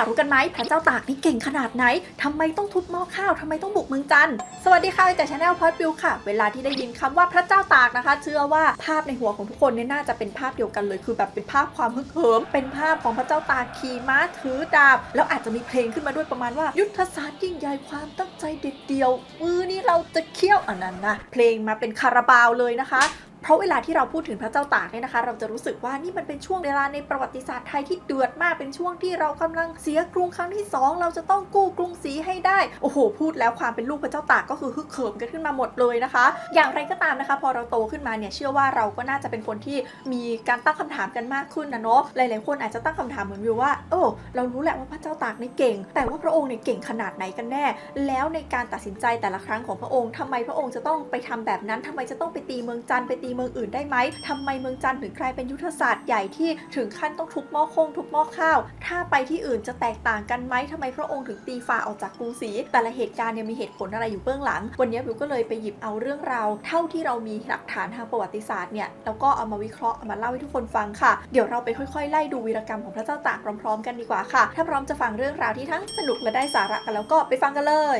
ากรู้กันไหมพระเจ้าตากนี่เก่งขนาดไหนทำไมต้องทุบหม้อข้าวทำไมต้องบุกเมืองจันทร์สวัสดีค่ะจากชาแนลพอดบิวค่ะ เวลาที่ได้ยินคำว่าพระเจ้าตากนะคะ เชื่อว่าภาพในหัวของทุกคนเนี่ยน่าจะเป็นภาพเดียวกันเลย คือแบบเป็นภาพความฮึกเหิม เป็นภาพของพระเจ้าตากขี่ม้าถือดาบ แล้วอาจจะมีเพลงขึ้นมาด้วยประมาณว่า ยุทธศาสตร์ยิ่งใหญ่ความตั้งใจเด็ดเดียวมือนี่เราจะเคี่ยวอันนั้นนะเพลงมาเป็นคาราบาวเลยนะคะ เพราะเวลาที่เราพูดถึงพระเจ้าตากเนี่ยนะคะ เราจะรู้สึกว่านี่มันเป็นช่วงเวลาในประวัติศาสตร์ไทยที่เดือดมากเป็นช่วงที่เรากำลังเสียกรุงครั้งที่สองเราจะต้องกู้กรุงศรีให้ได้ โอ้โห พูดแล้วความเป็นลูกพระเจ้าตากก็คือฮึกเหิมกันขึ้นมาหมดเลยนะคะ อย่างไรก็ตามนะคะ พอเราโตขึ้นมาเนี่ยเชื่อว่าเราก็น่าจะเป็นคนที่มีการตั้งคำถามกันมากขึ้นนะเนาะหลายๆคนอาจจะตั้งคำถามเหมือนวิวว่าโอ้เรารู้แหละว่าพระเจ้าตากเนี่ยเก่ง แต่ว่าพระองค์เนี่ยเก่งขนาดไหนกันแน่ แล้วในการตัดสินใจแต่ละครั้งของพระองค์ทำไมพระองค์จะต้องไปทำแบบนั้นทำไมจะต้องไปตีเมืองจันทร์ไปตีเมืองอื่นได้ไหมทำไมเมืองจันทร์ถึงกลายเป็นยุทธศาสตร์ใหญ่ที่ถึงขั้นต้องทุบหม้อคงทุบหม้อข้าว ถ้าไปที่อื่นจะแตกต่างกันไหมทำไมพระองค์ถึงตีฝ่าออกจากกรุงศรีแต่ละเหตุการณ์เนี่ยมีเหตุผลอะไรอยู่เบื้องหลัง วันนี้วิวก็เลยไปหยิบเอาเรื่องราวเท่าที่เรามีหลักฐานทางประวัติศาสตร์เนี่ยแล้วก็เอามาวิเคราะห์เอามาเล่าให้ทุกคนฟังค่ะ เดี๋ยวเราไปค่อยๆ ไล่ดูวีรกรรมของพระเจ้าตากพร้อมๆ กันดีกว่าค่ะ ถ้าพร้อมจะฟังเรื่องราวที่ทั้งสนุกและได้สาระกันแล้วก็ไปฟังกันเลย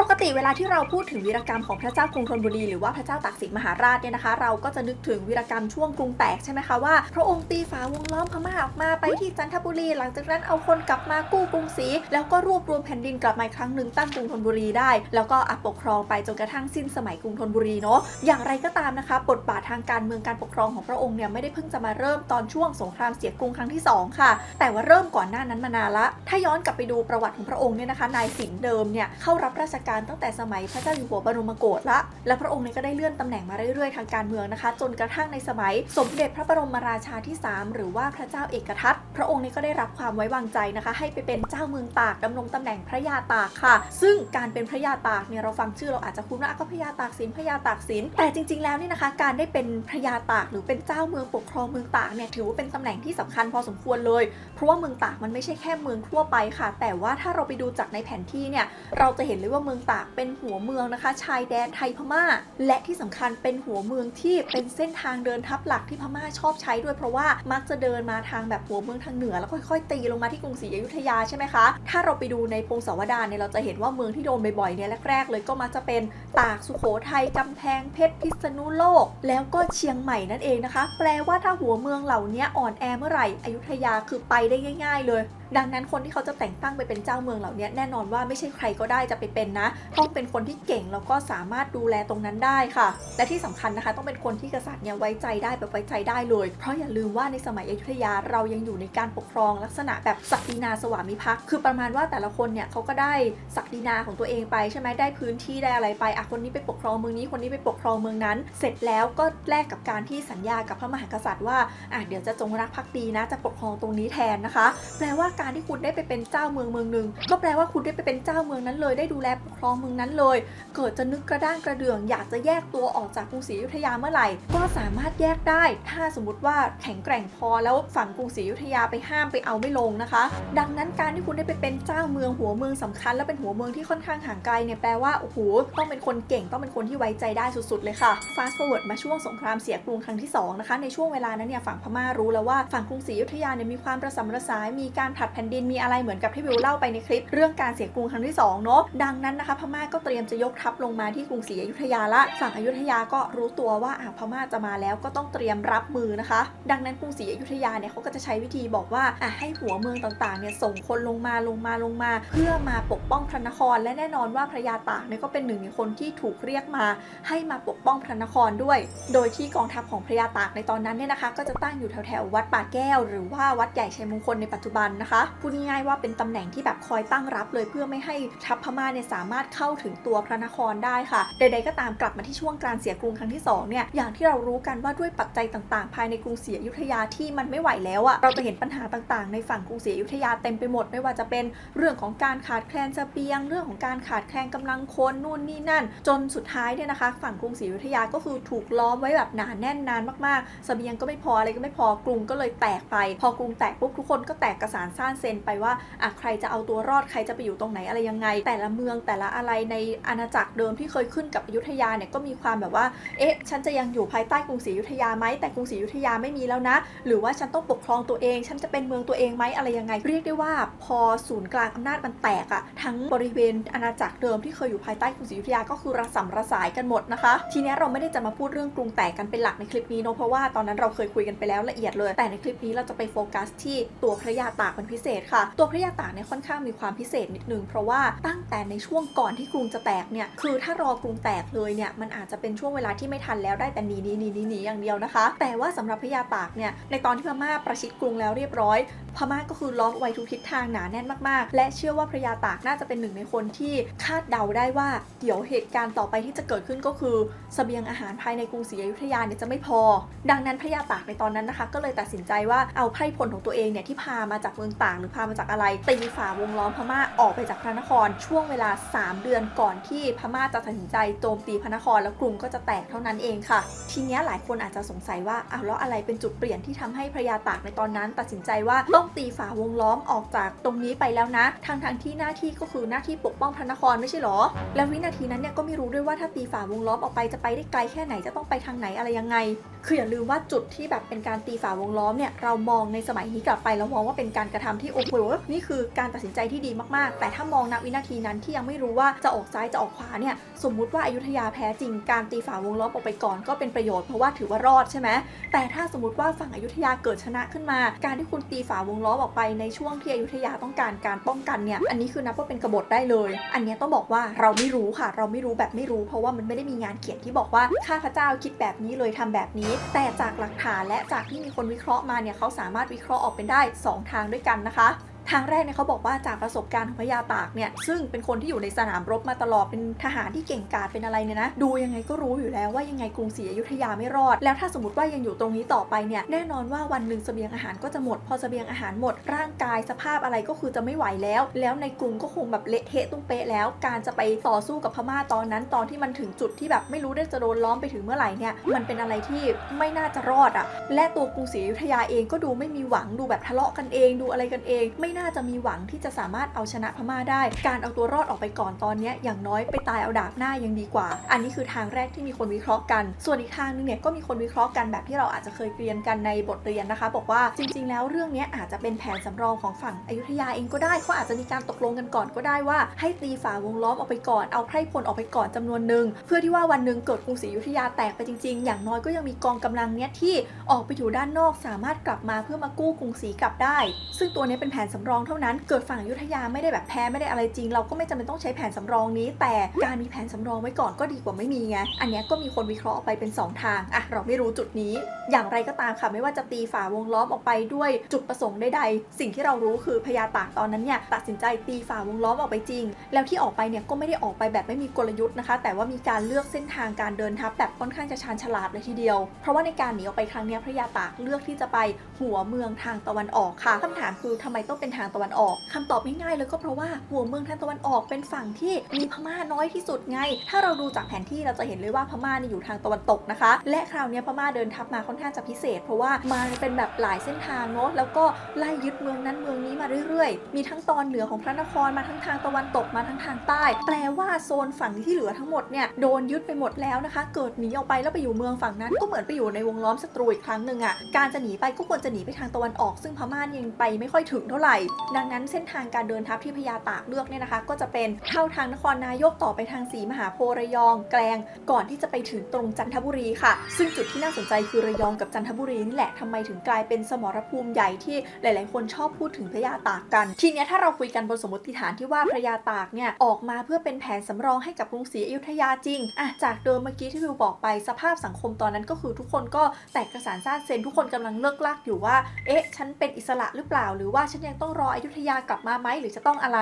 ปกติเวลาที่เราพูดถึงวีรกรรมของพระเจ้ากรุงธนบุรีหรือว่าพระเจ้าตากสินมหาราชเนี่ยนะคะ เราก็จะนึกถึงวีรกรรมช่วงกรุงแตกใช่ไหมคะว่าพระองค์ตีฝาวงล้อมพม่าออกมาไปที่จันทบุรี หลังจากนั้นเอาคนกลับมากู้กรุงศรีแล้วก็รวบรวมแผ่นดินกลับมาครั้งหนึ่งตั้งกรุงธนบุรีได้ แล้วก็อัปกครองไปจนกระทั่งสิ้นสมัยกรุงธนบุรีเนาะอย่างไรก็ตามนะคะบทบาททางการเมืองการปกครองของพระองค์เนี่ยไม่ได้เพิ่งจะมาเริ่มตอนช่วงสงครามเสียกรุงครั้งที่สองค่ะ แต่ว่าเริ่มก่อนหน้านั้นมานานละถ้าย้อนกลับไปดูประวัติของพระองค์เนี่ยนะคะนายสิงห์เดิมเนี่ยเข้ารับราชการตั้งแต่สมัยพระเจ้าอยู่หัวบรมโกศละ และพระองค์เนี่ยก็ได้เลื่อนตำแหน่งมาเรื่อยๆทางการเมืองนะคะ จนกระทั่งในสมัย สมเด็จพระบรมราชาที่ 3 หรือว่าพระเจ้าเอกทัตพระองค์เนี่ยก็ได้รับความไว้วางใจนะคะ ให้ไปเป็นเจ้าเมืองตากดำรงตำแหน่งพระยาตากค่ะ ซึ่งการเป็นพระยาตากเนี่ยเราฟังชื่อเราอาจจะคุ้นว่าอะก็พระยาตากสินพระยาตากสินแต่จริง ๆแล้วนี่นะคะ การได้เป็นพระยาตากหรือเป็นเจ้าเมืองปกครองเมืองตากเนี่ยถือว่าเป็นตำแหน่งที่สำคัญพอสมควรเลย เพราะว่าเมืองตากมันไม่ใช่แค่เมืองทั่วไปค่ะ แต่ว่าถ้าเราไปดูจากในแผนที่เนี่ยเราจะเห็นเลยว่าเมืองตากเป็นหัวเมืองนะคะ ชายแดนไทยพม่า และที่สำคัญเป็นหัวเมืองที่เป็นเส้นทางเดินทัพหลักที่พม่าชอบใช้ด้วยเพราะว่ามักจะเดินมาทางแบบหัวเมืองทางเหนือ แล้วค่อยๆตีลงมาที่กรุงศรีอยุธยาใช่ไหมคะ ถ้าเราไปดูในพงศาวดารเนี่ยเราจะเห็นว่าเมืองที่โดนบ่อยๆเนี่ยแรกๆเลยก็มักจะเป็นตากสุโขทัยกำแพงเพชรพิษณุโลก แล้วก็เชียงใหม่นั่นเองนะคะ แปลว่าถ้าหัวเมืองเหล่านี้อ่อนแอเมื่อไหร่อยุธยาคือไปได้ง่าย ๆ เลย ดังนั้นคนที่เขาจะแต่งตั้งไปเป็นเจ้าเมืองเหล่านี้แน่นอนว่าไม่ใช่ใครก็ได้จะไปเป็นนะต้องเป็นคนที่เก่งแล้วก็สามารถดูแลตรงนั้นได้ค่ะ และที่สำคัญนะคะ ต้องเป็นคนที่กษัตริย์เนี่ยไว้ใจได้แบบไว้ใจได้เลย เพราะอย่าลืมว่าในสมัยอยุธยาเรายังอยู่ในการปกครองลักษณะแบบศักดินาสวามิภักดิ์คือประมาณว่าแต่ละคนเนี่ยเขาก็ได้ศักดินาของตัวเองไปใช่ไหมได้พื้นที่ได้อะไรไปอะคนนี้ไปปกครองเมืองนี้คนนี้ไปปกครองเมืองนั้น เสร็จแล้วก็แลกกับการที่สัญญากับพระมหากษัตริย์ว่าอะเดี๋ยวจะจงรักภักดีนะจะปกครองตรงนี้แทนนะคะ แปลว่าการที่คุณได้ไปเป็นเจ้าเมืองเมืองหนึ่งก็แปลว่าคุณได้ไปเป็นเจ้าเมืองนั้นเลยได้ดูแลปกครองเมืองนั้นเลย เกิดจะนึกกระด้างกระเดื่อง อยากจะแยกตัวออกจากกรุงศรีอยุธยาเมื่อไหร่ ก็สามารถแยกได้ ถ้าสมมติว่าแข็งแกร่งพอแล้วฝั่งกรุงศรีอยุธยาไปห้ามไปเอาไม่ลงนะคะ ดังนั้นการที่คุณได้ไปเป็นเจ้าเมืองหัวเมืองสำคัญ และเป็นหัวเมืองที่ค่อนข้างห่างไกลเนี่ยแปลว่าโอ้โหต้องเป็นคนเก่งต้องเป็นคนที่ไว้ใจได้สุดๆเลยค่ะ fast forward มาช่วงสงครามเสียกรุงครั้งที่สองนะคะในช่วงเวลานั้นเนี่ยฝั่งพม่ารู้แล้วว่าฝั่งกรุงศรีอยุธยาเนี่ยมีความประสำระสายมีการผลัดแผ่นดินมีอะไรเหมือนกับที่วิวเล่าไปในคลิป เรื่องการเสียกรุงครั้งที่สองเนาะดังนั้นนะคะ พม่าก็เตรียมจะยกทัพลงมาที่กรุงศรีอยุธยาละ ฝั่งอยุธยาก็รู้ตัวว่าอะพม่าจะมาแล้วก็ต้องเตรียมรับมือนะคะ ดังนั้นกรุงศรีอยุธยาเนี่ยเขาก็จะใช้วิธีบอกว่าอะให้หัวเมืองต่างๆเนี่ยส่งคนลงมาลงมาลงมา เพื่อมาปกป้องพระนคร และแน่นอนว่าพระยาตากเนี่ยก็เป็นหนึ่งในคนที่ถูกเรียกมา ให้มาปกป้องพระนครด้วย โดยที่กองทัพของพระยาตากในตอนนั้นเนี่ยนะคะ ก็จะตั้งอยู่แถวๆวัดป่าแก้ว หรือว่าวัดใหญ่ชัยมงคลในปัจจุบันนะคะพูดง่ายๆว่าเป็นตำแหน่งที่แบบคอยตั้งรับเลยเพื่อไม่ให้ทัพพม่าเนี่ยสามารถเข้าถึงตัวพระนครได้ค่ะ ใดๆก็ตามกลับมาที่ช่วงการเสียกรุงครั้งที่สองเนี่ยอย่างที่เรารู้กันว่าด้วยปัจจัยต่างๆ ภายในกรุงศรีอยุธยาที่มันไม่ไหวแล้วอะเราจะเห็นปัญหาต่างๆ ในฝั่งกรุงศรีอยุธยาเต็มไปหมดไม่ว่าจะเป็นเรื่องของการขาดแคลนเสบียง เรื่องของการขาดแคลนกำลังคนนู่นนี่นั่น จนสุดท้ายเนี่ยนะคะ ฝั่งกรุงศรีอยุธยาก็คือถูกล้อมไว้แบบหนาแน่นนานมากๆเสบียงก็ไม่พออะไรก็ไม่พอกรุงก็เลยแตกไป พอกรุงแตกปุ๊บทุกคนก็แตกกระสานซ่านเซนไปว่าอะใครจะเอาตัวรอดใครจะไปอยู่ตรงไหนอะไรยังไง แต่ละเมืองแต่ละอะไรในอาณาจักรเดิมที่เคยขึ้นกับอยุธยาเนี่ยก็มีความแบบว่า เอ๊ะ ฉันจะยังอยู่ภายใต้กรุงศรีอยุธยาไหมแต่กรุงศรีอยุธยาไม่มีแล้วนะ หรือว่าฉันต้องปกครองตัวเอง ฉันจะเป็นเมืองตัวเองไหมอะไรยังไง เรียกได้ว่าพอศูนย์กลางอำนาจมันแตกอะทั้งบริเวณอาณาจักรเดิมที่เคยอยู่ภายใต้กรุงศรีอยุธยาก็คือระสำระสายกันหมดนะคะ ทีนี้เราไม่ได้จะมาพูดเรื่องกรุงแตกกันเป็นหลักในคลิปนี้เนอะเพราะว่าตอนนั้นเราเคยคุยกันไปแล้วละเอียดเลย แต่ในคลิปนี้เราจะไปโฟกัสที่ตัวพระยาตากเป็นพิเศษค่ะ ตัวพระยาตากเนี่ยค่อนข้างมีความพิเศษนิดนึงเพราะว่าตั้งแต่ในช่วงก่อนที่กรุงจะแตกเนี่ยคือถ้ารอกรุงแตกเลยเนี่ยมันอาจจะเป็นช่วงเวลาที่ไม่ทันแล้วได้แต่หนีหนีหนีหนีหนีอย่างเดียวนะคะ แต่ว่าสำหรับพระยาตากเนี่ยในตอนที่พม่าประชิดกรุงแล้วเรียบร้อย พม่าก็คือล้อมไว้ทุกทิศทางหนาแน่นมากๆ และเชื่อว่าพระยาตากน่าจะเป็นหนึ่งในคนที่คาดเดาได้ว่าเดี๋ยวเหตุการณ์ต่อไปที่จะเกิดขึ้นก็คือเสบียงอาหารภายในกรุงศรีอยุธยาเนี่ยจะไม่พอ ดังนั้นพระยาตากในตอนนั้นนะคะ ก็เลยตัดสินใจว่าเอาไพร่พลของตัวเองเนี่ยที่พามาจากเมืองต่างหรือพามาจากอะไรตีฝ่าวงล้อมพม่าออกไปจากพระนครช่วงเวลา3 เดือนก่อนที่พม่าจะตัดสินใจโจมตีพระนครแล้วกรุงก็จะแตกเท่านั้นเองค่ะ ทีเนี้ยหลายคนอาจจะสงสัยว่าอ้าวแล้วอะไรเป็นจุดเปลี่ยนที่ทำให้พระยาตากในตอนนั้น ตัดสินใจว่าต้องตีฝ่าวงล้อมออกจากตรงนี้ไปแล้วนะทางทางที่หน้าที่ก็คือหน้าที่ปกป้องพระนครไม่ใช่หรอ แล้ววินาทีนั้นเนี่ยก็ไม่รู้ด้วยว่าถ้าตีฝ่าวงล้อมออกไปจะไปได้ไกลแค่ไหนจะต้องไปทางไหนอะไรยังไง คืออย่าลืมว่าจุดที่แบบเป็นการตีฝ่าวงล้อมเนี่ยเรามองในสมัยนี้กลับไปแล้วมองว่าเป็นการกระทำที่โอ้โหนี่คือการตัดสินใจที่ดีมากๆ แต่ถ้ามองณวินาทีนั้นที่ยังไม่รู้ว่าจะออกซ้ายจะออกขวาเนี่ยสมมุติว่าอายุทยาแพ้จริงการตีฝ่าวงล้อมออกไปก่อนก็เป็นประโยชน์เพราะว่าถือว่ารอดใช่ไหมแต่ถ้าสมมติว่าฝั่งอายุทยาเกิดชนะขึ้นมา การที่คุณตีฝ่าวงล้อมออกไปในช่วงที่อยุธยาต้องการการป้องกันเนี่ยอันนี้คือนับว่าเป็นกบฏได้เลย อันนี้ต้องบอกว่าเราไม่รู้ค่ะ เราไม่รู้แบบไม่รู้ เพราะว่ามันไม่ได้มีงานเขียนที่บอกว่าข้าพเจ้าคิดแบบนี้เลยทำแบบนี้ แต่จากหลักฐานและจากที่มีคนวิเคราะห์มาเนี่ยเขาสามารถวิเคราะห์ออกเป็นได้ 2 ทางด้วยกันนะคะ ทางแรกเนี่ยเขาบอกว่าจากประสบการณ์ของพญาตากเนี่ยซึ่งเป็นคนที่อยู่ในสนามรบมาตลอดเป็นทหารที่เก่งกาจเป็นอะไรเนี่ยนะดูยังไงก็รู้อยู่แล้วว่ายังไงกรุงศรีอยุธยาไม่รอด แล้วถ้าสมมติว่ายังอยู่ตรงนี้ต่อไปเนี่ยแน่นอนว่าวันหนึ่งเสบียงอาหารก็จะหมด พอเสบียงอาหารหมด ร่างกายสภาพอะไรก็คือจะไม่ไหวแล้ว แล้วในกรุงก็คงแบบเละเทะตุ้มเป๊ะแล้ว การจะไปต่อสู้กับพม่าตอนนั้น ตอนที่มันถึงจุดที่แบบไม่รู้ได้จะโดนล้อมไปถึงเมื่อไหร่เนี่ยมันเป็นอะไรที่ไม่น่าจะรอดอะและตัวกรุงศรีอยุธยาเองก็ดูไม่มีหวังดูแบบทะเลาะกันเองดูอะไรกันเองไม่น่าจะมีหวังที่จะสามารถเอาชนะพม่าได้ การเอาตัวรอดออกไปก่อนตอนนี้อย่างน้อยไปตายเอาดาบหน้ายังดีกว่า อันนี้คือทางแรกที่มีคนวิเคราะห์กัน ส่วนอีกทางนึงเนี่ยก็มีคนวิเคราะห์กันแบบที่เราอาจจะเคยเรียนกันในบทเรียนนะคะ บอกว่าจริง ๆ แล้วเรื่องนี้อาจจะเป็นแผนสำรองของฝั่งอยุธยาเองก็ได้เขาอาจจะมีการตกลงกันก่อนก็ได้ว่า ให้ตีฝ่าวงล้อมออกไปก่อนเอาไพร่พลออกไปก่อนจำนวนหนึ่งเพื่อที่ว่าวันหนึ่งเกิดกรุงศรีอยุธยาแตกไปจริง ๆ อย่างน้อยก็ยังมีกองกำลังเนี้ยที่ออกไปอยู่ด้านนอกสามารถกลับมาเพื่อมากู้กรุงศรีกลับได้ ซึ่งตัวนี้เป็นแผนสำรองเท่านั้น เกิดฝั่งยุทธยาไม่ได้แบบแพ้ไม่ได้อะไรจริง เราก็ไม่จำเป็นต้องใช้แผนสำรองนี้ แต่การมีแผนสำรองไว้ก่อนก็ดีกว่าไม่มีไง อันนี้ก็มีคนวิเคราะห์ออกไปเป็น 2 ทาง อะ เราไม่รู้จุดนี้ อย่างไรก็ตามค่ะ ไม่ว่าจะตีฝ่าวงล้อมออกไปด้วยจุดประสงค์ใดๆ สิ่งที่เรารู้คือพญาตากตอนนั้นเนี่ยตัดสินใจตีฝ่าวงล้อมออกไปจริง แล้วที่ออกไปเนี่ยก็ไม่ได้ออกไปแบบไม่มีกลยุทธ์นะคะ แต่ว่ามีการเลือกเส้นทางการเดินทัพแบบค่อนข้างจะชาญฉลาดเลยทีเดียว เพราะว่าในการหนีออกไปครั้งนี้พระยาตากเลือกที่จะไปหัวเมืองทางตะวันออกค่ะคำถามคือทำไมต้องเป็นทางตะวันออกคำตอบง่ายๆเลยก็เพราะว่าหัวเมืองทางตะวันออกเป็นฝั่งที่มีพม่าน้อยที่สุดไง ถ้าเราดูจากแผนที่เราจะเห็นเลยว่าพม่าเนี่ยอยู่ทางตะวันตกนะคะ และคราวนี้พม่าเดินทัพมาค่อนข้างจะพิเศษ เพราะว่ามาเป็นแบบหลายเส้นทางเนาะแล้วก็ไล่ยึดเมืองนั้นเมืองนี้มาเรื่อยๆ มีทั้งตอนเหนือของพระนครมาทั้งทางตะวันตกมาทั้งทางใต้ แปลว่าโซนฝั่งที่เหลือทั้งหมดเนี่ยโดนยึดไปหมดแล้วนะคะ เกิดหนีออกไปแล้วไปอยู่เมืองฝั่งนั้นก็เหมือนไปอยู่ในวงล้อมศัตรูอีกครั้งหนึ่งอะ่ะการจะหนีไปก็ควรจะหนีไปทางตะวันออก ซึ่งพม่ายังไปไม่ค่อยถึงเท่าไหร่ดังนั้นเส้นทางการเดินทัพที่พญาตากเลือกเนี่ยนะคะ ก็จะเป็นเข้าทางนครนายกต่อไปทางสีมหาโพระยองแกลงก่อนที่จะไปถึงตรงจันทบุรีค่ะ ซึ่งจุดที่น่าสนใจคือระยองกับจันทบุรีนี่แหละทำไมถึงกลายเป็นสมรภูมิใหญ่ที่หลาย ๆ คนชอบพูดถึงพญาตากกัน ทีเนี้ยถ้าเราคุยกันบนสมมติฐานที่ว่าพญาตากเนี่ยออกมาเพื่อเป็นแผนสำรองให้กับกรุงศรีอยุธยาจริงอะจากเดิมเมื่อกี้ที่วิวบอกไปสภาพสังคมตอนนั้นก็คือทุกคนก็แตกกระสานซ่านเซนทุกคนกำลังเลิกลากอยู่ว่า เอ๊ะ ฉันเป็นอิสระหรือเปล่า หรือว่าฉันยังต้องรออยุธยากลับมาไหมหรือจะต้องอะไร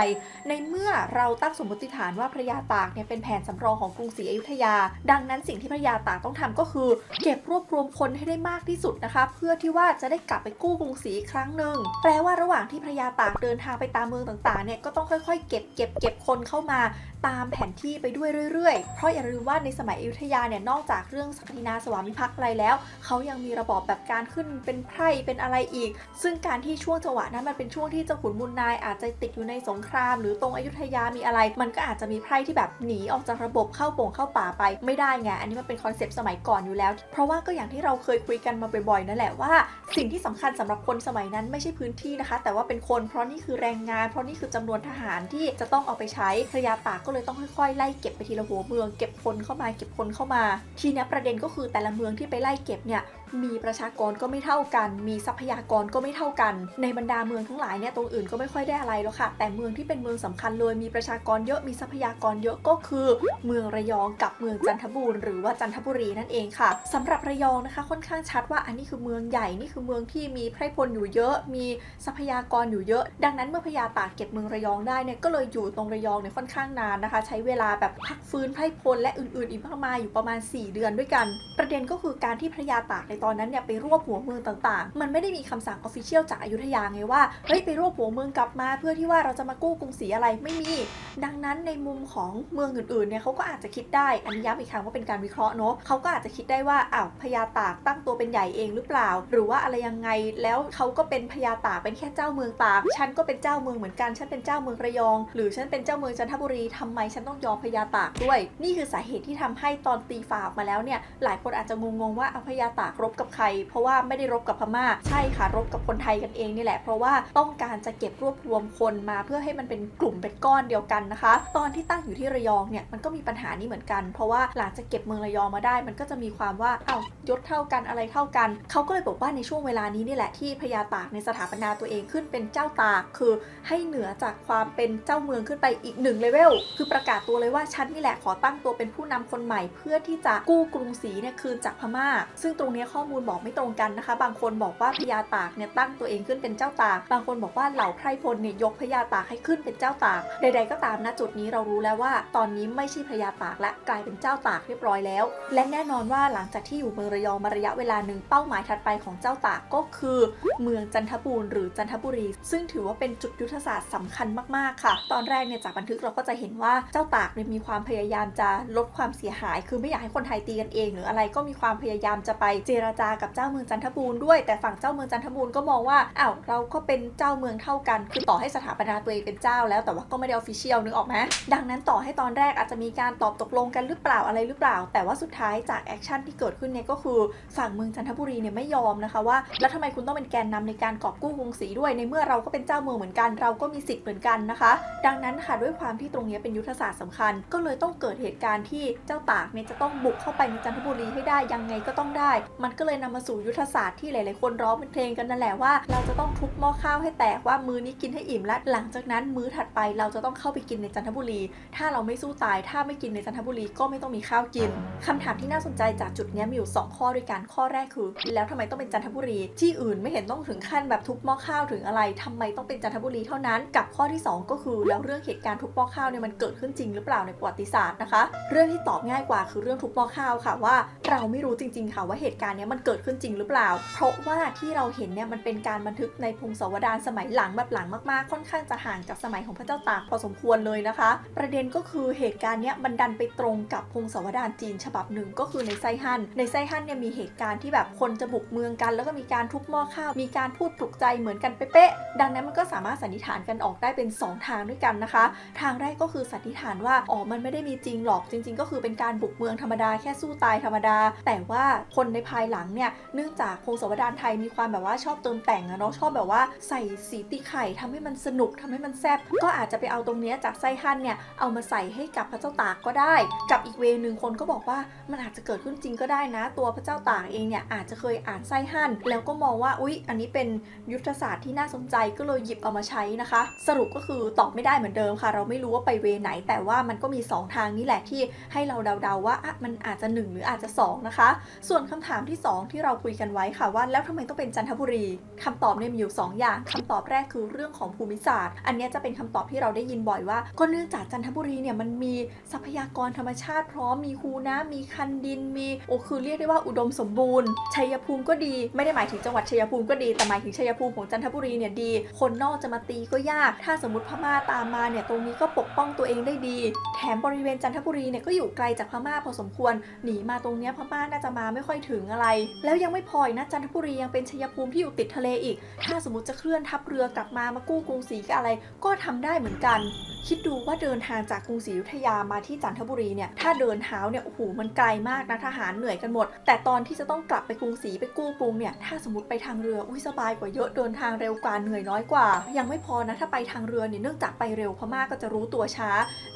ในเมื่อเราตั้งสมมติฐานว่าพระยาตากเนี่ยเป็นแผนสำรองของกรุงศรีอยุธยา ดังนั้นสิ่งที่พระยาตากต้องทำก็คือ เก็บรวบรวมคนให้ได้มากที่สุดนะคะ เพื่อที่ว่าจะได้กลับไปกู้กรุงศรีอีกครั้งหนึ่งแปลว่าระหว่างที่พระยาตากเดินทางไปตามเมืองต่างๆเนี่ยก็ต้องค่อยๆ เก็บเก็บเก็บคนเข้ามา ตามแผนที่ไปด้วยเรื่อยๆ เพราะอย่าลืมว่าในสมัยอยุธยาเนี่ยนอกจากเรื่องศักดินาสวามิภักดิ์อะไรแล้ว เขายังมีระบอบแบบการขึ้นเป็นไพร่เป็นอะไรอีก ซึ่งการที่ช่วงจังหวะนั้นมันเป็นช่วงที่เจ้าขุนมูลนายอาจจะติดอยู่ในสงคราม หรือตรงอยุธยามีอะไร มันก็อาจจะมีไพร่ที่แบบหนีออกจากระบบเข้าป่งเข้าป่าไปไม่ได้ไงอันนี้มันเป็นคอนเซปต์สมัยก่อนอยู่แล้ว เพราะว่าก็อย่างที่เราเคยคุยกันมาบ่อยๆนั่นแหละว่า สิ่งที่สำคัญสำหรับคนสมัยนั้นไม่ใช่พื้นที่นะคะ แต่ว่าเป็นคนเพราะนี่คือแรงงาน เพราะนี่คือจำนวนทหารที่จะต้องเอาไปใช้พระยาตากก็เลยต้องค่อยๆไล่เก็บไปทีละหัวเมือง เก็บคนเข้ามาเก็บคนเข้ามา ทีนี้ประเด็นก็คือแต่ละเมืองที่ไปไล่เก็บเนี่ย มีประชากรก็ไม่เท่ากัน มีทรัพยากรก็ไม่เท่ากัน ในบรรดาเมืองทั้งหลายเนี่ยตรงอื่นก็ไม่ค่อยได้อะไรแล้วค่ะ แต่เมืองที่เป็นเมืองสำคัญเลยมีประชากรเยอะมีทรัพยากรเยอะก็คือ เมืองระยองกับเมืองจันทบูรณ์หรือว่าจันทบุรีนั่นเองค่ะสำหรับระยองนะคะ ค่อนข้างชัดว่าอันนี้คือเมืองใหญ่นี่คือเมืองที่มีไพร่พลอยู่เยอะ มีทรัพยากรอยู่เยอะ ดังนั้นเมื่อพญาตากเก็บเมืองระยองได้เนี่ยก็เลยอยู่ตรงระยองเนี่ยค่อนข้างนานนะคะ ใช้เวลาแบบพักฟื้นไพร่พลและอื่นๆ อีกมากมายอยู่ประมาณ 4 เดือนด้วยกัน ประเด็นก็คือการที่พระยาตากในตอนนั้นเนี่ยไปรวบหัวเมืองต่างๆ มันไม่ได้มีคำสั่งออฟฟิเชียลจากอยุธยาไงว่าเฮ้ยไปรวบหัวเมืองกลับมา เพื่อที่ว่าเราจะมากู้กรุงศรีอะไรไม่มี ดังนั้นในมุมของเมืองอื่นๆเนี่ยเขาก็อาจจะคิดได้อันนี้ย้ำอีกครั้งว่าเป็นการวิเคราะห์เนอะเขาก็อาจจะคิดได้ว่าอ้าวพญาตากตั้งตัวเป็นใหญ่เองหรือเปล่า หรือว่าอะไรยังไงแล้วเขาก็เป็นพญาตากเป็นแค่เจ้าเมืองตากฉันก็เป็นเจ้าเมืองเหมือนกันฉันเป็นเจ้าเมืองระยอง หรือฉันเป็นเจ้าเมืองจันทบุรีทำไมฉันต้องยอมพญาตากด้วย นี่คือสาเหตุที่ทำให้ตอนตีฝ่าออกมาแล้วเนี่ยหลายคนอาจจะงงๆว่าเอาพญาตากรบกับใคร เพราะว่าไม่ได้รบกับพม่า ใช่ค่ะรบกับคนไทยกันเองนี่แหละ เพราะว่าต้องการจะเก็บรวบรวมคนมาเพื่อให้มันเป็นกลุ่มเป็นก้อนเดียวกันนะคะ ตอนที่ตั้งอยู่ที่ระยองเนี่ยมันก็มีปัญหานี้เหมือนกัน เพราะว่าหลังจากเก็บเมืองระยองมาได้ มันก็จะมีความว่าเอ้ายศเท่ากันอะไรเท่ากัน เขาก็เลยบอกว่าในช่วงเวลานี้นี่แหละที่พญาตากในสถาปนาตัวเองขึ้นเป็นเจ้าตากคือให้เหนือจากความเป็นเจ้าเมืองขึ้นไปอีกหนึ่งเลเวลคือประกาศตัวเลยว่าฉันนี่แหละขอตั้งตัวเป็นผู้นำคนใหม่ เพื่อที่จะกู้กรุงศรีเนี่ยคืนจากพม่า ซึ่งตรงนี้ข้อมูลบอกไม่ตรงกันนะคะ บางคนบอกว่าพญาตากเนี่ยตั้งตัวเองขึ้นเป็นเจ้าตาก บางคนบอกว่าเหล่าไพร่พลเนี่ยยกพญาตากให้ขึ้นเป็นเจ้าตาก ใด ๆ ก็ตามนะจุดนี้เรารู้แล้วว่า ตอนนี้ไม่ใช่พญาตากและกลายเป็นเจ้าตากเรียบร้อยแล้ว และแน่นอนว่าหลังจากที่อยู่เมืองระยองมาระยะเวลาหนึ่งเป้าหมายถัดไปของเจ้าตากก็คือ เมืองจันทบูรณ์หรือจันทบุรี ซึ่งถือว่าเป็นจุดยุทธศาสตร์สำคัญมากๆค่ะ ตอนแรกเนี่ยจากบันทึกเราก็จะเห็นว่าเจ้าตากเนี่ยมีความพยายามจะลดความเสียหาย คือไม่อยากให้คนไทยตีกันเอง หรืออะไรก็มีความพยายามจะไปเจราจากับเจ้าเมืองจันทบูรณ์ด้วย แต่ฝั่งเจ้าเมืองจันทบูรณ์ก็มองว่าอ้าวเราก็เป็นเจ้าเมืองเท่ากัน คือต่อให้สถาปนาตัวเองเป็นเจ้าแล้วแต่ว่าก็ไม่ได้ออฟฟิเชียลนึกออกไหมดังนั้นต่อให้ตอนแรกอาจจะมีการตอบตกลงกันหรือเปล่าอะไรหรือเปล่า แต่ว่าสุดท้ายจากแอคชั่นที่เกิดขึ้นเนี่ยก็คือฝั่งเมืองจันทบุรีเนี่ยไม่ยอมนะคะว่าแล้วทำไมคุณต้องเป็นแกนนำในการกอบกู้กรุงศรีด้วยในเมื่อเราก็เป็นเจ้าเมืองเหมือนกัน เราก็มีสิทธิ์เหมือนกันนะคะ ดังนั้นค่ะด้วยความที่ตรงนี้เป็นยุทธศาสตร์สำคัญ ก็เลยต้องเกิดเหตุการณ์ที่เจ้าตากเนี่ยจะต้องบุกเข้าไปในจันทบุรีให้ได้ยังไงก็ต้องได้ มันก็เลยนำมาสู่ยุทธศาสตร์ที่หลาย ๆ คนร้องเป็นเพลงกันนั่นแหละว่า เราจะต้องทุบหม้อข้าวให้แตกว่ามื้อนี้กินให้อิ่มและหลังจากนั้นมื้อถัดไปเราจะต้องเข้าไปกินในจันทบุรี ถ้าเราไม่สู้ตาย ถ้าไม่กินในจันทบุรีก็ไม่ต้องมีข้าวกินคำถามที่น่าสนใจจากจุดนี้มีอยู่ 2 ข้อด้วยกันข้อแรกคือ แล้วทำไมต้องเป็นจันทบุรี ที่อื่นไม่เห็นต้องถึงขั้นแบบทุบหม้อข้าวถึงอะไรทำไมต้องเป็นจันทบุรีเท่านั้น กับข้อที่ 2 ก็คือแล้วเรื่องเหตุการณ์ทุบหม้อข้าวเนี่ยมันเกิดขึ้นจริงหรือเปล่าในประวัติศาสตร์นะคะ เรื่องที่ตอบง่ายกว่าคือเรื่องทุบหม้อข้าวค่ะว่า เราไม่รู้จริง ๆ ค่ะว่าเหตุการณ์เนี้มันเกิดขึ้นจริงหรือเปล่า เพราะว่าที่เราเห็นเนี่ยมันเป็นการบันทึกในพงศาวดารสมัยหลังแบบหลังมากๆ ค่อนข้างจะห่างจากสมัยของพระเจ้าตากพอสมควรเลยนะคะ ประเด็นก็คือเหตุการณ์เนี้ยมันดันไปตรงกับพงศาวดารจีนฉบับหนึ่งก็คือในไซฮั่นในไซฮั่นเนี่ยมีเหตุการณ์ที่แบบคนจะบุกเมืองกัน แล้วก็มีการทุบหม้อข้าวมีการพูดปลุกใจเหมือนกันเป๊ะๆดังนั้นมันก็สามารถสันนิษฐานกันออกได้เป็น 2 ทางด้วยกันนะคะ ทางแรกก็คือสันนิษฐานว่าอ๋อมันไม่ได้มีจริงหรอกจริง ๆ ก็คือเป็นการบุกเมืองธรรมดาแค่สู้ตายธรรมดา แต่ว่าคนในภายหลังเนี่ยเนื่องจากพงศาวดารไทยมีความแบบว่าชอบเติมแต่งอะเนาะชอบแบบว่าใส่สีตีไข่ทำให้มันสนุกทำให้มันแซ่บก็อาจจะไปเอาตรงเนี้ยจากไส้ฮั่นเนี่ยเอามาใส่ให้กับพระเจ้าตากก็ได้ กับอีกเวนึงคนก็บอกว่ามันอาจจะเกิดขึ้นจริงก็ได้นะ ตัวพระเจ้าตากเองเนี่ยอาจจะเคยอ่านไส้ฮั่นแล้วก็มองว่าอุ๊ย อันนี้เป็นยุทธศาสตร์ที่น่าสนใจก็เลยหยิบเอามาใช้นะคะ สรุปก็คือตอบไม่ได้เหมือนเดิมค่ะ เราไม่รู้ว่าไปเวไหน แต่ว่ามันก็มี 2 ทางนี้แหละที่ให้เราเดาๆว่ามันอาจจะ 1 หรืออาจจะ 2 นะคะ ส่วนคำถามที่2 ที่เราคุยกันไว้ค่ะว่า แล้วทำไมต้องเป็นจันทบุรีคำตอบเนี่ยมีอยู่ 2 อย่างคำตอบแรกคือเรื่องของภูมิศาสตร์ อันนี้จะเป็นคำตอบที่เราได้ยินบ่อยว่า ก็เนื่องจากจันทบุรีเนี่ยมันมีทรัพยากรธรรมชาติพร้อมมีคูน้ำมีคันดินมีโอ้คือเรียกได้ว่าอุดมสมบูรณ์ชัยภูมิก็ดี ไม่ได้หมายถึงจังหวัดชัยภูมิก็ดีแต่หมายถึงชัยภูมิของจันทบุรีเนี่ยดี คนนอกจะมาตีก็ยาก ถ้าสมมติพม่าตามมาเนี่ยตรงนี้ก็ปกป้องตัวเองได้ดี แถมบริเวณจันทบุรีเนี่ยก็อยู่ไกลจากพม่าพอสมควรหนีมาตรงเนี้ยพม่าน่าจะมาไม่ค่อยถึงอะไรแล้วยังไม่พออีกนะจันทบุรียังเป็นชัยภูมิที่อยู่ติดทะเลอีก ถ้าสมมติจะเคลื่อนทัพเรือกลับมามากู้กรุงศรีกับอะไร ก็ทำได้เหมือนกัน คิดดูว่าเดินทางจากกรุงศรีอยุธยามาที่จันทบุรีเนี่ยถ้าเดินเท้าเนี่ยโอ้โหมันไกลมากนะทหารเหนื่อยกันหมด แต่ตอนที่จะต้องกลับไปกรุงศรีไปกู้กรุงเนี่ยถ้าสมมติไปทางเรืออุ้ยสบายกว่าเยอะเดินทางเร็วกว่าเหนื่อยน้อยกว่า ยังไม่พอนะถ้าไปทางเรือเนี่ยเนื่องจากไปเร็วพม่าก็จะรู้ตัวช้า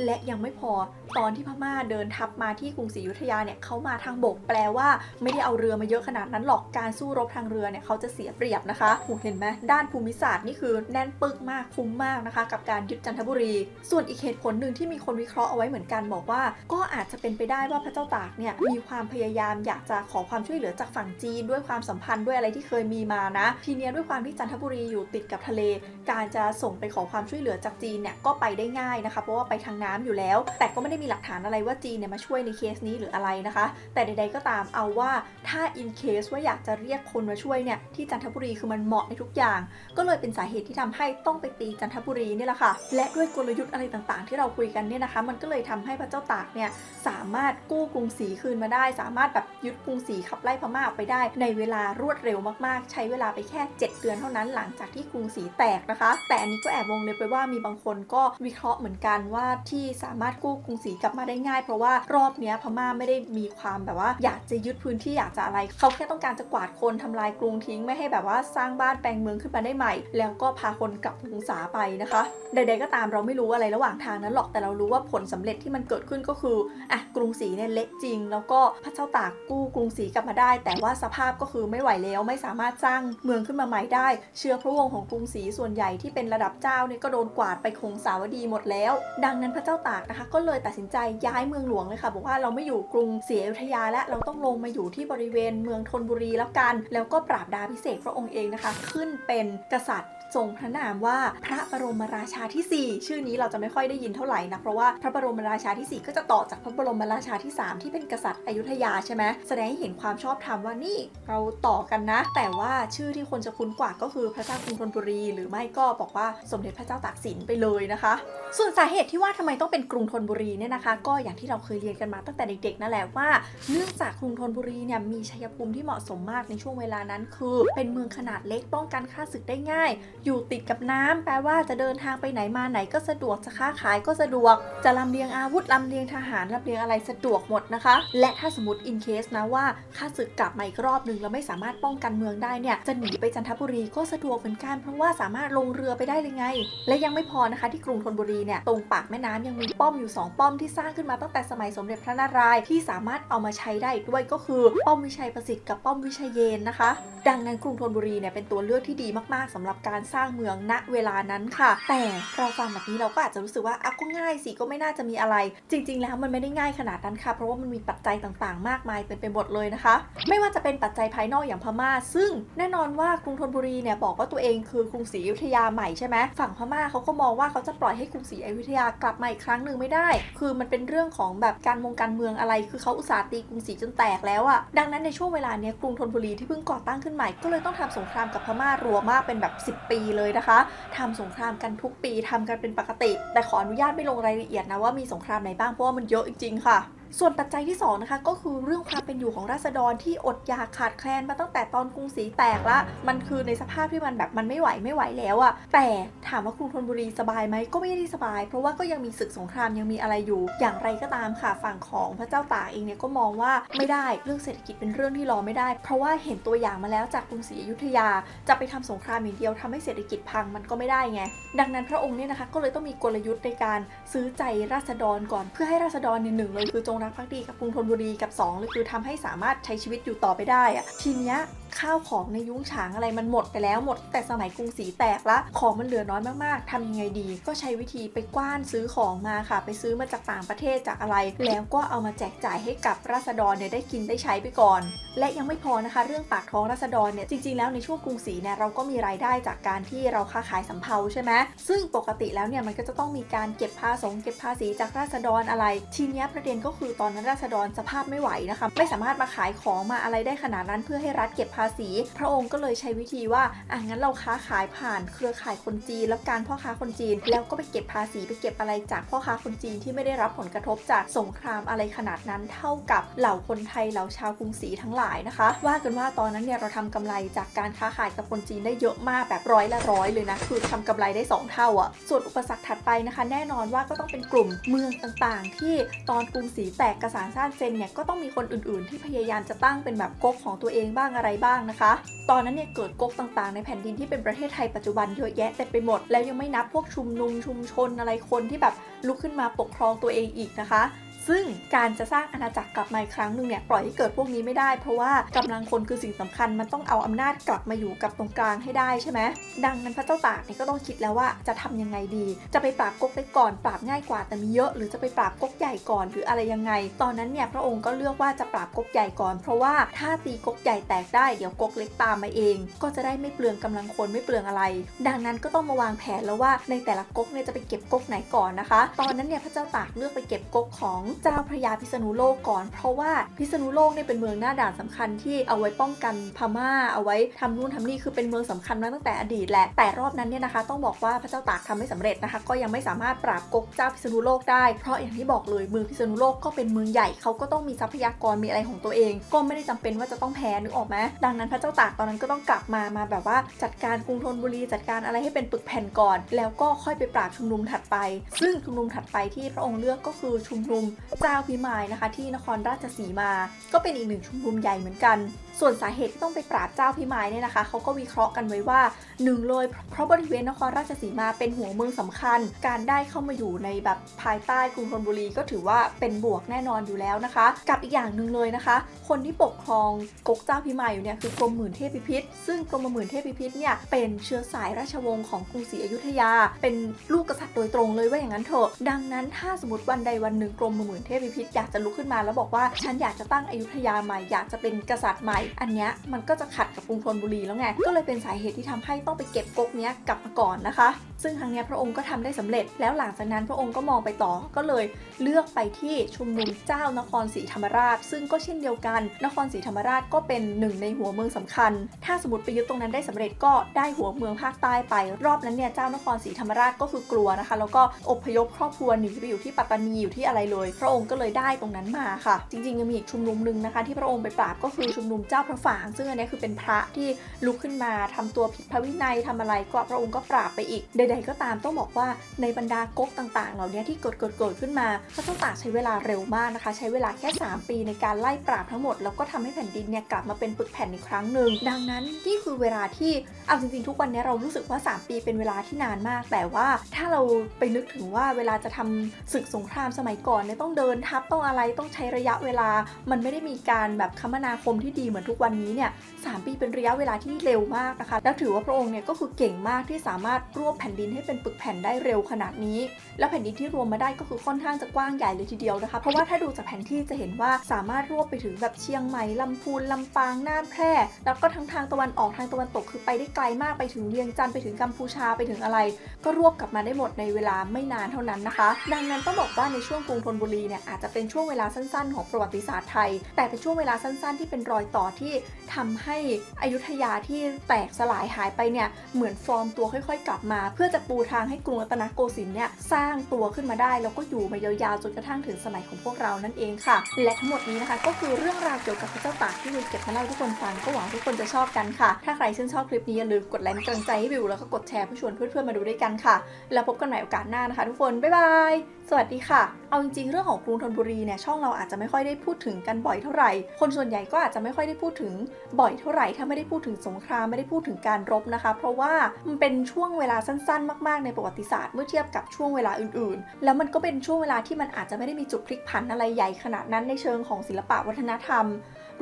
และยังไม่พอตอนที่พม่าเดินทัพมาที่กรุงศรีอยุธยาเนี่ยเขามาทางบกแปลว่าไม่ได้เอาเรือมาเยอะขนาดนั้นหรอกการสู้รบทางเรือเนี่ยเขาจะเสียเปรียบนะคะโหเห็นไหมด้านภูมิศาสตร์นี่คือแน่นปึกมากคุ้มมากนะคะ กับการยึดจันทบุรี ส่วนอีกเหตุผลหนึ่งที่มีคนวิเคราะห์เอาไว้เหมือนกันบอกว่า ก็อาจจะเป็นไปได้ว่าพระเจ้าตากเนี่ยมีความพยายามอยากจะขอความช่วยเหลือจากฝั่งจีนด้วยความสัมพันธ์ด้วยอะไรที่เคยมีมานะ ทีเนี้ยด้วยความที่จันทบุรีอยู่ติดกับทะเล การจะส่งไปขอความช่วยเหลือจากจีนเนี่ยก็ไปได้ง่ายนะคะ เพราะว่าไปทางน้ำอยู่แล้ว แต่ก็ไม่ได้มีหลักฐานอะไรว่าจีนเนี่ยมาช่วยในเคสนี้หรืออะไรนะคะ แต่ใดๆก็ตามเอาว่าถ้า in case ว่าอยากจะเรียกคนมาช่วยเนี่ยที่จันทบุรีคือมันเหมาะในทุกอย่าง ก็เลยเป็นสาเหตุที่ทำให้ต้องไปตีจันทบุรีนี่แหละค่ะ และด้วยกลยุทธ์อะไรต่างๆ ที่เราคุยกันเนี่ยนะคะ มันก็เลยทำให้พระเจ้าตากเนี่ยสามารถกู้กรุงศรีคืนมาได้ สามารถแบบยึดกรุงศรีขับไล่พม่าออกไปได้ ในเวลารวดเร็วมากๆ ใช้เวลาไปแค่ 7 เดือนเท่านั้นหลังจากที่กรุงศรีแตกนะคะ แต่อันนี้ก็แอบวงเล็บไปว่ามีบางคนก็วิเคราะห์เหมือนกันว่าที่สามารถกู้กรุงศรีกลับมาได้ง่าย เพราะว่ารอบนี้พม่าไม่ได้มีความแบบว่าอยากจะยึดพื้นที่อยากจะอะไรเขาแค่ต้องการจะกวาดคนทำลายกรุงทิ้งไม่ให้แบบว่าสร้างบ้านแปลงเมืองขึ้นมาได้ใหม่ แล้วก็พาคนกลับกรุงศาไปนะคะ ใดๆก็ตามเราไม่รู้อะไรระหว่างทางนั้นหรอกแต่เรารู้ว่าผลสำเร็จที่มันเกิดขึ้นก็คืออะกรุงศรีเนี่ยเละจริง แล้วก็พระเจ้าตากกู้กรุงศรีกลับมาได้ แต่ว่าสภาพก็คือไม่ไหวแล้วไม่สามารถสร้างเมืองขึ้นมาใหม่ได้ เชื้อพระวงศ์ของกรุงศรีส่วนใหญ่ที่เป็นระดับเจ้าเนี่ยก็โดนกวาดไปคงสาวดีหมดแล้ว ดังนั้นพระเจ้าตากนะคะ ก็เลยตัดสินใจย้ายเมืองหลวงเลยค่ะ บอกว่าเราไม่อยู่กรุงศรีอยุธยาและเราต้องลงมาอยู่ที่บริเวณเมืองธนบุรีแล้วกัน แล้วก็ปราบดาพิเศษพระองค์เองนะคะ ขึ้นเป็นกษัตริย์ ทรงพระนามว่าพระบรมราชาที่ 4 ชื่อนี้เราจะไม่ค่อยได้ยินเท่าไหร่นะเพราะว่าพระบรมราชาที่ 4 ก็จะต่อจากพระบรมราชาที่ 3 ที่เป็นกษัตริย์อยุธยาใช่ไหมแสดงให้เห็นความชอบธรรมว่านี่เราต่อกันนะ แต่ว่าชื่อที่คนจะคุ้นกว่าก็คือพระเจ้ากรุงธนบุรี หรือไม่ก็บอกว่าสมเด็จพระเจ้าตากสินไปเลยนะคะ ส่วนสาเหตุที่ว่าทำไมต้องเป็นกรุงธนบุรีเนี่ยนะคะ ก็อย่างที่เราเคยเรียนกันมาตั้งแต่เด็กๆนั่นแหละว่าเนื่องจากกรุงธนบุรีเนี่ยมีชัยภูมิที่เหมาะสมมากในช่วงเวลานั้น คือ เป็นเมืองขนาดเล็กป้องกันค่าศึกได้ง่ายอยู่ติดกับน้ำแปลว่าจะเดินทางไปไหนมาไหนก็สะดวกจะค้าขายก็สะดวก จะลำเลียงอาวุธลำเลียงทหารลำเลียงอะไรสะดวกหมดนะคะ และถ้าสมมติอินเคสนะว่าค่าศึกกลับมาอีกรอบหนึ่งแล้วไม่สามารถป้องกันเมืองได้เนี่ยจะหนีไปจันทบุรีก็สะดวกเหมือนกันเพราะว่าสามารถลงเรือไปได้เลยไง และยังไม่พอนะคะที่กรุงธนบุรีเนี่ยตรงปากแม่น้ำยังมีป้อมอยู่ 2 ป้อมที่สร้างขึ้นมาตั้งแต่สมัยสมเด็จพระนารายณ์ที่สามารถเอามาใช้ได้ด้วยก็คือป้อมวิชัยประสิทธิ์กับป้อมวิชัยเยนนะคะ ดังนั้นกรุงธนบุรีเนี่ยเป็นตัวเลือกที่ดีมากๆสำหรับการสร้างเมืองณเวลานั้นค่ะ แต่เราฟังแบบนี้เราก็อาจจะรู้สึกว่าอะก็ง่ายสิก็ไม่น่าจะมีอะไร จริง ๆ แล้วมันไม่ได้ง่ายขนาดนั้นค่ะ เพราะว่ามันมีปัจจัยต่างๆ มากมายเต็มไปหมดเลยนะคะ ไม่ว่าจะเป็นปัจจัยภายนอกอย่างพม่า ซึ่งแน่นอนว่ากรุงธนบุรีเนี่ยบอกว่าตัวเองคือกรุงศรีอยุธยาใหม่ใช่ไหมฝั่งพม่าเขาก็มองว่าเขาจะปล่อยให้กรุงศรีอยุธยากลับมาอีกครั้งหนึ่งไม่ได้ คือมันเป็นเรื่องของแบบการมงการเมืองอะไร คือเขาอุตส่าห์ตีกรุงศรีจนแตกแล้วอะดังนั้นในช่วงเวลาเนี้ยกรุงธนบุรีที่เพิ่งก่อตั้งขึ้นใหม่ก็เลยต้องทำสงครามกับพม่ารัวมากเป็นแบบ 10 ปีเลยนะคะทำสงครามกันทุกปีทำกันเป็นปกติ แต่ขออนุญาตไม่ลงรายละเอียดนะว่ามีสงครามไหนบ้างเพราะว่ามันเยอะจริงๆค่ะ ส่วนปัจจัยที่2นะคะก็คือเรื่องความเป็นอยู่ของราษฎรที่อดอยากขาดแคลนมาตั้งแต่ตอนกรุงศรีแตกละ มันคือในสภาพที่มันแบบมันไม่ไหวไม่ไหวแล้วอะแต่ถามว่ากรุงธนบุรีสบายไหมก็ไม่ได้สบาย เพราะว่าก็ยังมีศึกสงครามยังมีอะไรอยู่ อย่างไรก็ตามค่ะฝั่งของพระเจ้าตากเองเนี่ยก็มองว่าไม่ได้เรื่องเศรษฐกิจเป็นเรื่องที่รอไม่ได้ เพราะว่าเห็นตัวอย่างมาแล้วจากกรุงศรีอยุธยา จะไปทำสงครามอย่างเดียวทำให้เศรษฐกิจพังมันก็ไม่ได้ไงดังนั้นพระองค์เนี่ยนะคะก็เลยต้องมีกลยุทธ์ในการซื้อใจราษฎรก่อน เพื่อให้ราษฎรเนี่ยหนึ่งเลยคือจงรักภักดีกับกรุงธนบุรีกับสองเลยคือทำให้สามารถใช้ชีวิตอยู่ต่อไปได้อะทีเนี้ยข้าวของในยุ้งฉางอะไรมันหมดไปแล้วหมด แต่สมัยกรุงศรีแตกละของมันเหลือน้อยมากๆทำยังไงดี ก็ใช้วิธีไปกว้านซื้อของมาค่ะ ไปซื้อมาจากต่างประเทศจากอะไร แล้วก็เอามาแจกจ่ายให้กับราษฎรเนี่ยได้กินได้ใช้ไปก่อน และยังไม่พอนะคะ เรื่องปากท้องราษฎรเนี่ยจริงๆแล้วในช่วงกรุงศรีเนี่ยเราก็มีรายได้จากการที่เราค้าขายสำเภาใช่ไหมซึ่งปกติแล้วเนี่ยมันก็จะต้องมีการเก็บภาษีเก็บภาษีจากราษฎรอะไร ทีนี้ประเด็นก็คือตอนนั้นราษฎรสภาพไม่ไหวนะคะไม่สามารถมาขายของมาอะไรได้ขนาดนั้นเพื่อให้รัฐเก็บาษี พระองค์ก็เลยใช้วิธีว่าอะงั้นเราค้าขายผ่านเครือข่ายคนจีน แล้วการพ่อค้าคนจีน แล้วก็ไปเก็บภาษีไปเก็บอะไรจากพ่อค้าคนจีนที่ไม่ได้รับผลกระทบจากสงครามอะไรขนาดนั้น เท่ากับเหล่าคนไทยเหล่าชาวกรุงศรีทั้งหลายนะคะ ว่ากันว่าตอนนั้นเนี่ยเราทำกำไรจากการค้าขายกับคนจีนได้เยอะมากแบบร้อยละร้อยเลยนะคือทำกำไรได้สองเท่าอะส่วนอุปสรรคถัดไปนะคะ แน่นอนว่าก็ต้องเป็นกลุ่มเมืองต่างๆ ที่ตอนกรุงศรีแตกกระสานซ่านเซนเนี่ยก็ต้องมีคนอื่นๆ ที่พยายามจะตั้งเป็นแบบก๊กของตัวเองบ้างอะไรบ้างนะคะ ตอนนั้นเนี่ยเกิดก๊กต่างๆ ในแผ่นดินที่เป็นประเทศไทยปัจจุบันเยอะแยะเต็มไปหมด แล้วยังไม่นับพวกชุมนุมชุมชนอะไรคนที่แบบลุกขึ้นมาปกครองตัวเองอีกนะคะ ซึ่งการจะสร้างอาณาจักรกลับมาอีกครั้งหนึ่งเนี่ยปล่อยให้เกิดพวกนี้ไม่ได้ เพราะว่ากำลังคนคือสิ่งสำคัญมันต้องเอาอำนาจกลับมาอยู่กับตรงกลางให้ได้ใช่ไหมดังนั้นพระเจ้าตากเนี่ยก็ต้องคิดแล้วว่าจะทำยังไงดี จะไปปราบก๊กเล็กก่อนปราบง่ายกว่าแต่มีเยอะหรือจะไปปราบก๊กใหญ่ก่อนหรืออะไรยังไง ตอนนั้นเนี่ยพระองค์ก็เลือกว่าจะปราบก๊กใหญ่ก่อน เพราะว่าถ้าตีก๊กใหญ่แตกได้เดี๋ยวก๊กเล็กตามมาเอง ก็จะได้ไม่เปลืองกำลังคนไม่เปลืองอะไร ดังนั้นก็ต้องมาวางแผนแล้วว่าในแต่ละก๊กเนี่ยจะไปเก็บก๊กไหนก่อนนะคะ ตอนนั้นเนี่ยพระเจ้าตากเลือกไปเก็บก๊กของเจ้าพระยาพิษณุโลกก่อน เพราะว่าพิษณุโลกเนี่ยเป็นเมืองหน้าด่านสำคัญที่เอาไว้ป้องกันพม่า เอาไว้ทำนู่นทำนี่คือเป็นเมืองสำคัญมาตั้งแต่อดีตแหละแต่รอบนั้นเนี่ยนะคะต้องบอกว่าพระเจ้าตากทำไม่สำเร็จนะคะ ก็ยังไม่สามารถปราบก๊กเจ้าพิษณุโลกได้เพราะอย่างที่บอกเลยเมืองพิษณุโลกก็เป็นเมืองใหญ่เขาก็ต้องมีทรัพยากรมีอะไรของตัวเอง ก็ไม่ได้จำเป็นว่าจะต้องแพ้นึกออกไหมดังนั้นพระเจ้าตากตอนนั้นก็ต้องกลับมามาแบบว่าจัดการกรุงธนบุรีจัดการอะไรให้เป็นปึกแผ่นก่อน แล้วก็ค่อยไปปราบชุมนุมถัดไป ซึ่งชุมนุมถัดไปที่พระองค์เลือกก็คือชุมนุมเจ้าพิมายนะคะ ที่นครราชสีมา ก็เป็นอีกหนึ่งชุมนุมใหญ่เหมือนกัน ส่วนสาเหตุที่ต้องไปปราบเจ้าพิมายเนี่ยนะคะเขาก็วิเคราะห์กันไว้ว่าหนึ่งเลยเพราะบริเวณนครราชสีมาเป็นหัวเมืองสำคัญ การได้เข้ามาอยู่ในแบบภายใต้กรุงธนบุรีก็ถือว่าเป็นบวกแน่นอนอยู่แล้วนะคะ กับอีกอย่างหนึ่งเลยนะคะ คนที่ปกครองกกเจ้าพิมายอยู่เนี่ยคือกรมหมื่นเทพพิพิธซึ่งกรมหมื่นเทพพิพิธเนี่ยเป็นเชื้อสายราชวงศ์ของกรุงศรีอยุธยา เป็นลูกกษัตริย์โดยตรงเลยว่าอย่างนั้นเถอะดังนั้นถ้าสมมติวันใดวันหนึ่งกรมหมื่นเทพพิพิธอยากจะลุกขึ้นมาแล้วบอกว่าฉันอยากจะตั้งอยุธยาใหม่อยากจะเป็นกษัตริย์ใหม่อันเนี้ยมันก็จะขัดกับกรุงธนบุรีแล้วไง ก็เลยเป็นสาเหตุที่ทำให้ต้องไปเก็บก๊กเนี้ยกลับมาก่อนนะคะ ซึ่งครั้งเนี้ยพระองค์ก็ทำได้สำเร็จ แล้วหลังจากนั้นพระองค์ก็มองไปต่อ ก็เลยเลือกไปที่ชุมนุมเจ้านครศรีธรรมราช ซึ่งก็เช่นเดียวกัน นครศรีธรรมราชก็เป็นหนึ่งในหัวเมืองสำคัญ ถ้าสมมติไปยึดตรงนั้นได้สำเร็จก็ได้หัวเมืองภาคใต้ไป รอบนั้นเนี่ยเจ้านครศรีธรรมราชก็คือกลัวนะคะ แล้วก็อพยพครอบครัวหนีไปอยู่ที่ปัตตานีอยู่ที่อะไรเลย พระองค์ก็เลยได้ตรงนั้นมาค่ะ จริงๆยังมีอีกชุมนุมหนึ่งนะคะ ที่พระองค์ไปปราบก็คือชุมนุมเจ้าพระฝาง ซึ่งอันเนี้ยคือเป็นพระที่ลุกขึ้นมาทำตัวผิดพระวินัยทำอะไรก็พระองค์ก็ปราบไปอีก ใด ๆ ก็ตามต้องบอกว่าในบรรดาก๊กต่างๆ เหล่านี้ที่เกิดเกิดเกิดขึ้นมาพระเจ้าตากใช้เวลาเร็วมากนะคะ ใช้เวลาแค่ 3 ปีในการไล่ปราบทั้งหมด แล้วก็ทำให้แผ่นดินเนี่ยกลับมาเป็นปึกแผ่นอีกครั้งหนึ่งดังนั้นนี่คือเวลาที่เอาจริงๆทุกวันนี้เรารู้สึกว่า 3 ปีเป็นเวลาที่นานมาก แต่ว่าถ้าเราไปนึกถึงว่าเวลาจะทำศึกสงครามสมัยก่อนเนี่ยต้องเดินทัพต้องอะไรต้องใช้ระยะเวลา มันไม่ได้มีการแบบคมนาคมที่ดีเหมือนทุกวันนี้เนี่ยสามปีเป็นระยะเวลาที่เร็วมากนะคะ แล้วถือว่าพระองค์เนี่ยก็คือเก่งมากที่สามารถรวบแผ่นดินให้เป็นปึกแผ่นได้เร็วขนาดนี้ แล้วแผ่นดินที่รวมมาได้ก็คือค่อนข้างจะกว้างใหญ่เลยทีเดียวนะคะ เพราะว่าถ้าดูจากแผนที่จะเห็นว่าสามารถรวบไปถึงแบบเชียงใหม่ลำพูนลำปางน่านแพร่ แล้วก็ทั้งทางตะวันออกทางตะวันตกคือไปได้ไกลมากไปถึงเวียงจันทร์ไปถึงกัมพูชาไปถึงอะไร ก็รวบกลับมาได้หมดในเวลาไม่นานเท่านั้นนะคะ ดังนั้นต้องบอกว่าในช่วงกรุงธนบุรีเนี่ยอาจจะเป็นช่วงเวลาสั้นๆ ของประวัติศาสตร์ไทย แต่เป็นช่วงเวลาสั้นๆ ที่เป็นรอยต่อที่ทำให้อยุธยาที่แตกสลายหายไปเนี่ยเหมือนฟอร์มตัวค่อยๆ กลับมา เพื่อจะปูทางให้กรุงรัตนโกสินทร์เนี่ยสร้างตัวขึ้นมาได้ แล้วก็อยู่มายาวๆจนกระทั่งถึงสมัยของพวกเรานั่นเองค่ะ และทั้งหมดนี้นะคะ ก็คือเรื่องราวเกี่ยวกับพระเจ้าตากที่วิวเก็บมาเล่าให้ทุกคนฟังก็หวังทุกคนจะชอบกันค่ะ ถ้าใครชื่นชอบคลิปนี้อย่าลืมกดไลค์เป็นกำลังใจให้วิวแล้วก็กดแชร์เพื่อชวนเพื่อนๆมาดูด้วยกันค่ะ แล้วพบกันใหม่โอกาสหน้านะคะ ทุกคนบ๊ายบายสวัสดีค่ะ เอาจริงๆเรื่องของกรุงธนบุรีเนี่ยช่องเราอาจจะไม่ค่อยได้พูดถึงกันบ่อยเท่าไหร่คนส่วนใหญ่ก็อาจจะไม่ค่อยได้พูดถึงบ่อยเท่าไหร่ ถ้าไม่ได้พูดถึงสงครามไม่ได้พูดถึงการรบนะคะ เพราะว่ามันเป็นช่วงเวลาสั้นๆ มากๆ ในประวัติศาสตร์เมื่อเทียบกับช่วงเวลาอื่นๆ แล้วมันก็เป็นช่วงเวลาที่มันอาจจะไม่ได้มีจุดพลิกผันอะไรใหญ่ขนาดนั้นในเชิงของศิลปะวัฒนธรรม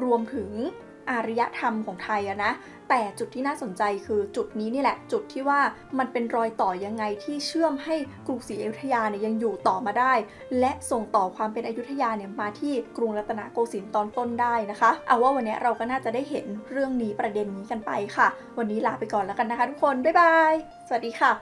รวมถึงอารยธรรมของไทยอะนะ แต่จุดที่น่าสนใจคือจุดนี้นี่แหละ จุดที่ว่ามันเป็นรอยต่อยังไงที่เชื่อมให้กรุงศรีอยุธยาเนี่ยยังอยู่ต่อมาได้ และส่งต่อความเป็นอยุธยาเนี่ยมาที่กรุงรัตนโกสินทร์ตอนต้นได้นะคะ เอาว่าวันนี้เราก็น่าจะได้เห็นเรื่องนี้ประเด็นนี้กันไปค่ะ วันนี้ลาไปก่อนแล้วกันนะคะทุกคน บ๊ายบาย สวัสดีค่ะ